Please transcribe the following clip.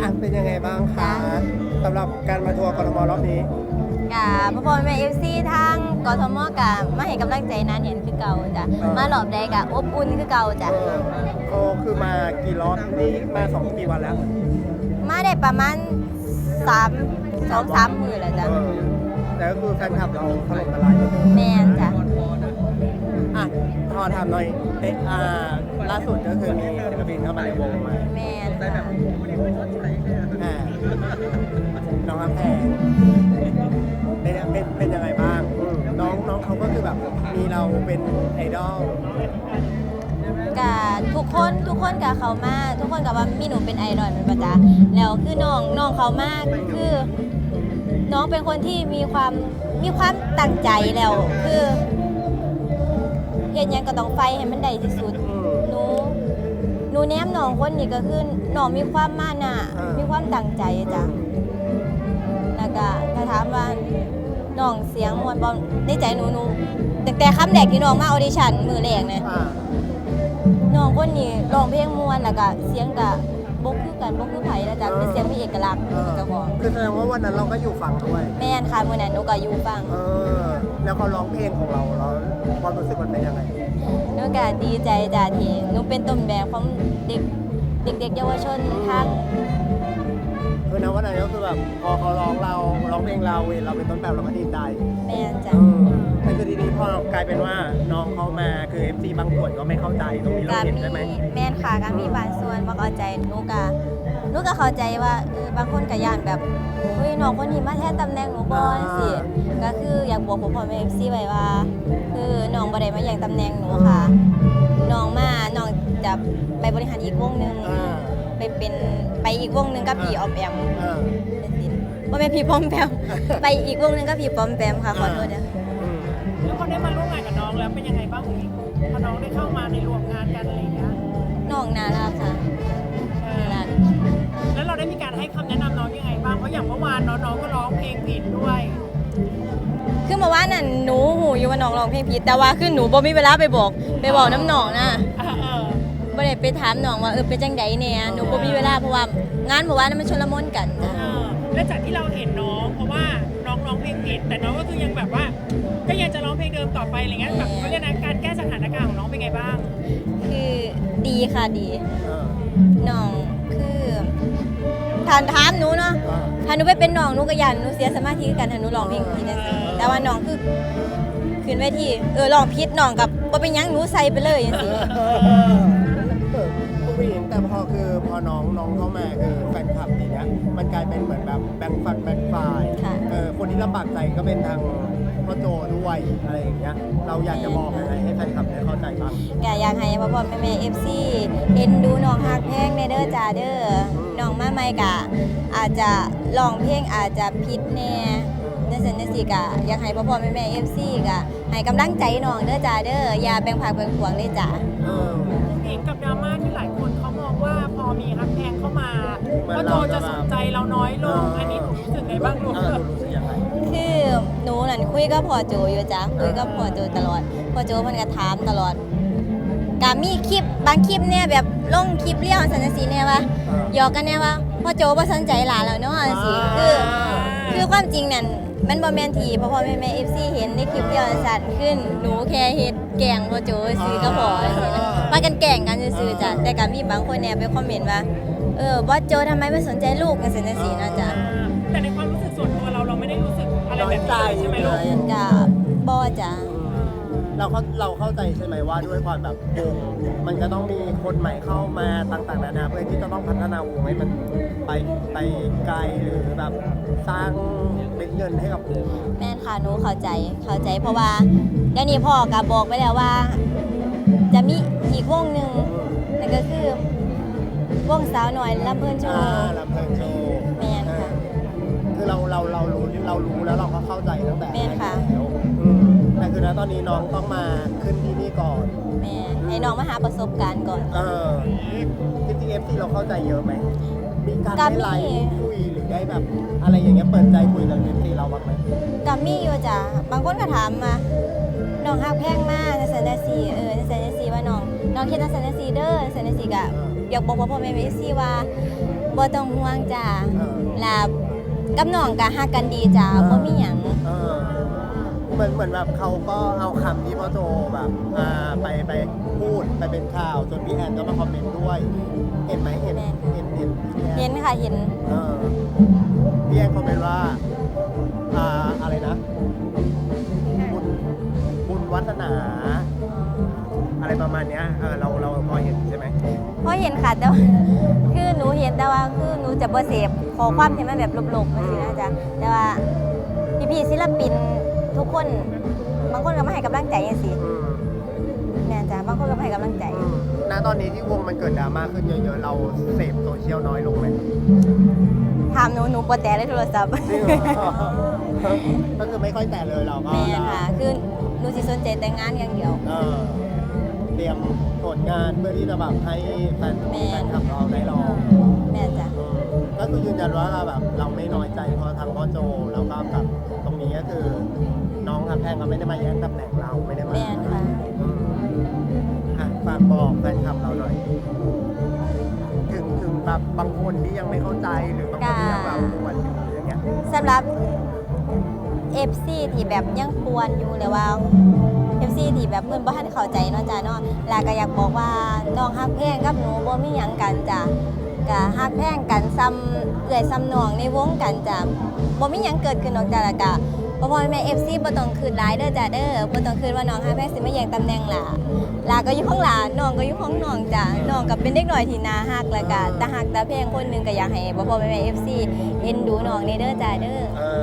อะเป็นยังไงบ้างคะสำหรับการมาทัวร์กรทมรอบนี้ กับพ่อพ่อแม่เอฟซีทางกทมกับมาให้กำลังใจนานเห็นคือเก่าจ้ะเออมาหลอบใดกับอบอุ่นคือเก่าจ้ะเออโอ้คือมากี่รอบนี่มาสองกี่วันแล้วมาได้ประมาณสามสองสามมือแล้วจ้ะเออแต่ก็คือแฟนคลับเราถล่มทลายเลยแมนจ้ะอะ พอถามหน่อยเอ๊ะอ่าล่าสุดก็คือมีศิลปินเข้ามาในวงใหม่แมนจ้ะอ่าน้องอาแพงเป็นเป็นเป็นยังไงบ้าง น้องน้องเขาก็คือแบบมีเราเป็นไอดอล กับทุกคนทุกคนกับเขามา ทุกคนกับว่ามีหนูเป็นไอดอลเป็นประจ้ะแล้วคือน้องน้องเขามากคือ น้องเป็นคนที่มีความมีความตั้งใจแล้ว คือ เห็นยังก็ต้องไฟให้มันได้ที่สุด อืม หนู หนูแนมน้องคนนี้ก็คือน้องมีความมานะอ่ามี มีความตั้งใจจ้ะ แล้วก็ถ้าถามว่าน้องเสียงมวนบอมในใจหนูหนูแต่แต่คำแรกที่น้องมาออดิชั่นมือแรกเนี่ยอ่าน้องคนนี้ร้องเพลงมวนแล้วก็เสียงก็ บกคือกันบกคือไผแล้วจ้ะเป็นเสียงมีเอกลักษณ์เออเจ้าของคือแสดงว่าวันนั้นเราก็อยู่ฝั่งด้วยแม่นค่ะมื้อนั้นหนูก็อยู่ฟังเออ แล้วเขาร้องเพลงของเราเราความรู้สึกมันเป็นยังไงหนูก็ดีใจจ้ะที่หนูเป็นต้นแบบของเด็กเด็กๆเยาวชนทางคือนะวันนั้นก็คือแบบพอเขาร้องเราร้ องเพลงเราเห็นเราเป็นต้นแบบเราก็ดีใจแม่นเอจ้ะอแต่คือทีนี้พอกลายเป็นว่าน้องเขามาคือ FC บางส่วนก็ไม่เข้าใจตรงนี้เราก็เห็นมีใช่ไหมแม่นค่ะก็มีบางส่วนบ่เข้าใจหนูก็หนูก็เข้าใจว่าเออบางคนก็ย่านแบบเฮ้ยน้องคนนี้มาแทนตำแหน่งหนูบ่จังซี่ก็คืออยากบอกพ่อพ่อแม่ FC ไว้ว่า คือน้องบ่ได้มาแย่งตำแหน่งหนูค่ะ น้องมาน้องจะไปบริหารอีกวงหนึง อ่าไปเป็นไปอีกวงหนึงกับพี่ออมแอม เออ บ่แม่นพี่ปอมแปม ไปอีกวงหนึงกับพี่ปอมแปมค่ะขอโทษนะอืมแล้วพอได้มาร่วมงานกับน้องแล้วเป็นยังไงบ้างคุณหญิงพอน้องได้เข้ามาในรวมงานกันอะไรอย่างเงี้ยน้องน่ารักค่ะเอน่าอรักแล้วเราได้มีการให้คำแนะนำน้องยังไงบ้างเพราะอย่างเมื่อวานน้องๆก็ร้องเพลงผิดด้วยคือเมื่อวานน่ะหนูหูอยู่ว่าน้องร้องเพลงผิดแต่ว่าคือหนูบ่มีเวลาไปบอกไปบอกน้ำน้องนะเออเออบ่ได้ไปถามน้องว่าเออเป็นจังไดเนี่ยหนูบ่มีเวลาเพราะว่างานเมื่อวานนั้นมันชลมุนกันจ้ะเออ แล้วจากที่เราเห็นน้องเพราะว่าน้องร้องเพลงผิดแต่น้องก็คือยังแบบว่า ก็ยังจะร้องเพลงเดิมต่อไปอะไรเงี้ยแบบเขาเรียกนะการแก้สถานการณ์ของน้องเป็นไงบ้าง คือดีค่ะดีเออน้องคือถามถามหนูเนาะอ่าถ้าหนูไปเป็นน้องหนูก็ยันหนูเสียสมาธิคือกันถ้าหนูร้องเพลงผิดจังซี่แต่ว่าน้องคือขึ้นเวทีเออร้องผิดน้องกับบ่เป็นหยังหนูใส่ไปเลยจังซี่เออผู้หญิง แต่พอคือพอน้องน้องเข้ามาคือแฟนคลับอย่างเงี้ยมันกลายเป็นเหมือนแบบแบงค์ฟันแบงค์ไฟล์ค่ะ เออคนที่ลำบากใจก็เป็นทางพ่อโจด้วยอะไรอย่างเงี้ยเราอยากจะบอกยังไงให้แฟนคลับได้เข้าใจบ้าง ก็อยากให้พ่อพ่อแม่แม่เอฟซีเอ็นดูน้องฮักเพลงในเด้อจ้าเด้อน้องมาใหม่กะ อาจจะร้องเพลงอาจจะผิดแน่นั่นสินั่นสิกะอยากให้พ่อพ่อแม่แม่เอฟซีกะให้กำลังใจน้องเด้อจ้าเด้ออย่าแบ่งผักแบ่งผวงเลยจ้า เออเห็นกับดราม่าที่หลายคนเขาม องว่าพอมีฮักแพงเข้ามาเหมือนก็เราโจจะจะสนใจเราน้อยลงเอออัอันนี้หนูรู้สึกไงบ้างลูกเออรู้สึกยังไงคือหนูนั่นคุยกับพ่อโจอยู่จ้าคุยกับพ่อโจตลอดพ่อโจเพิ่นก็ถามตลอดกะมีคลิปบางคลิปเนี่ยแบบลงคลิปเลี้ยวสันสีเนี่ยว่าเออหยอกกันแน่ว่าพ่อโจบ่สนใจหลานแล้วเนาะจังซี่คือคือความจริงนั่น มันบ่แม่นที่พ่อพ่อแม่แม่ FC เห็นในคลิปเดียวสั่นขึ้นหนูแค่เฮ็ดแกล้งพ่อโจซื้อก็พอจังซี่นะว่ากันแกล้งกันซื่อๆจ้ะแต่ก็มีบางคนเนี่ยไปคอมเมนต์ว่าเออบ่โจทำไมไม่สนใจลูกจังซี่จังซี่นะจ๊ะแต่ในความรู้สึกส่วนตัวเราเราไม่ได้รู้สึกอะไรแบบนี้เลยใช่ไหมลูกก็บ่จ้ะ เราเข้าเราเข้าใจใช่ไหมว่าด้วยความแบบวงมันจะต้องมีคนใหม่เข้ามาต่างๆนานาเพื่อที่จะต้องพัฒนาวงให้มันไปไปไกลหรือแบบสร้างเป็นเงินให้กับวงแม่นค่ะหนูเข้าใจเข้าใจเพราะว่าเดี๋ยวนี้พ่อก็บอกไว้แล้วว่า จะมีอีกวงหนึงนั่นก็คือวงสาวหน่อยลำเพิ่นโชอ่าว์ลำเพลินโชว์แม่นค่ะ คือเราเราเรารู้เรารู้แล้วเราก็เข้าใจตั้งแต่แม่นค่ะ แล้วอืมแต่ คือนะตอนนี้น้องต้องมาขึ้นที่นี่ก่อน แม่ให้น้องมาหาประสบการณ์ก่อน เออจริงๆเอฟซีเราเข้าใจเยอะไหมมีการก็ได้มี ไลฟ์คุยหรือได้แบบ อะไรอย่างเงี้ยเปิดใจคุยกับเอฟซีเราบ้างไหมกับมีอยู่จ้ะบางคนก็ถามมาน้องฮักแพงมากในสันดสีเออในสันดสีว่าน้องน้องคิดในสันดสีเด้อในสันดสีกะอยากบอกว่าพ่อแม่เอฟซีว่าบ่ต้องห่วงจ้าเออ ลากับน้องก็ฮักกันดีจ้าบ่มีหยัง เออ เหมือนเหมือนแบบเขาก็เอาคำที่พ่อโจแบบอ่าไปไปพูดไปเป็นข่าวจนพี่แอนก็มาคอมเมนต์ด้วยเห็นไหมเห็นเห็นเห็นพี่แอนเห็นค่ะเห็นเออพี่แอนคอมเมนต์ว่าอ่าอะไรนะบุญบุญวัฒนา อะไรประมาณเนี้ยเออเราเราพอเห็นใช่ไหม เพราะเห็นค่ะแต่ว่าคือหนูเห็นแต่ว่าคือหนูจะบ่เสพขอความที่มันแบบลบๆจังซี่นะจ๊ะแต่ว่าพี่ๆศิลปิน ทุกคนบางคนก็มาให้กำลังใจจังซี่อืมแม่นจ้ะบางคนก็มาให้กำลังใจ อืมณตอนนี้ที่วงมันเกิดดราม่าขึ้นเยอะๆ เราเสพโซเชียลน้อยลงไหมถามหนูหนูบ่แต่เลยโทรศัพท์ จริงเหรอ ก็คือไม่ค่อยแตะเลยเราก็แม่ค่ะ คือหนูสิสนใจแต่งานอย่างเดียว เออเตรียมผลงานเพื่อที่จะแบบให้แฟนแม่ แฟนคลับเราได้ลองแม่จ้ะ อืมก็คือยืนยันว่าแบบเราไม่น้อยใจเพราะทางพ่อโจแล้วก็กับตรงนี้ก็คือ น้องคำแพงก็ไม่ได้มาแย่งตำแหน่งเราไม่ได้มาแม่ค่ะ อืมอะฝากบอกแฟนคลับเราหน่อย ถึงถึงแบบบางคนที่ยังไม่เข้าใจหรือบางคนที่ยังแบบปวดอยู่อย่างเงี้ยสำหรับ FC ที่แบบยังปวนอยู่เลยว่า FC ที่แบบเพิ่นบ่ทันเข้าใจเนาะจ้ะเนาะลาก็อยากบอกว่าน้องฮักแพงกับหนูบ่มีหยังกันจ้ะก็ฮักแพงกันซ้ำเอื้อยซ้ำน้องในวงกันจ้ะบ่มีหยังเกิดขึ้นนอกจากแล้วก็ พ่อพ่อแม่เอฟซีบ่ต้องคืนหลายเด้อจ้าเด้อบ่ต้องคืนว่าน้องฮาแพ้สิมาแย่งตำแหน่งล่ะลาก็อยู่ของหลานน้องก็อยู่ของน้องจ้ะน้องก็เป็นเด็กน้อยที่น่าฮักแล้วก็ตาฮักตาแพงคนหนึงก็อยากให้พ่อพ่อแม่เอฟซีเอ็นดูน้องในเด้อจ้าเด้อเออ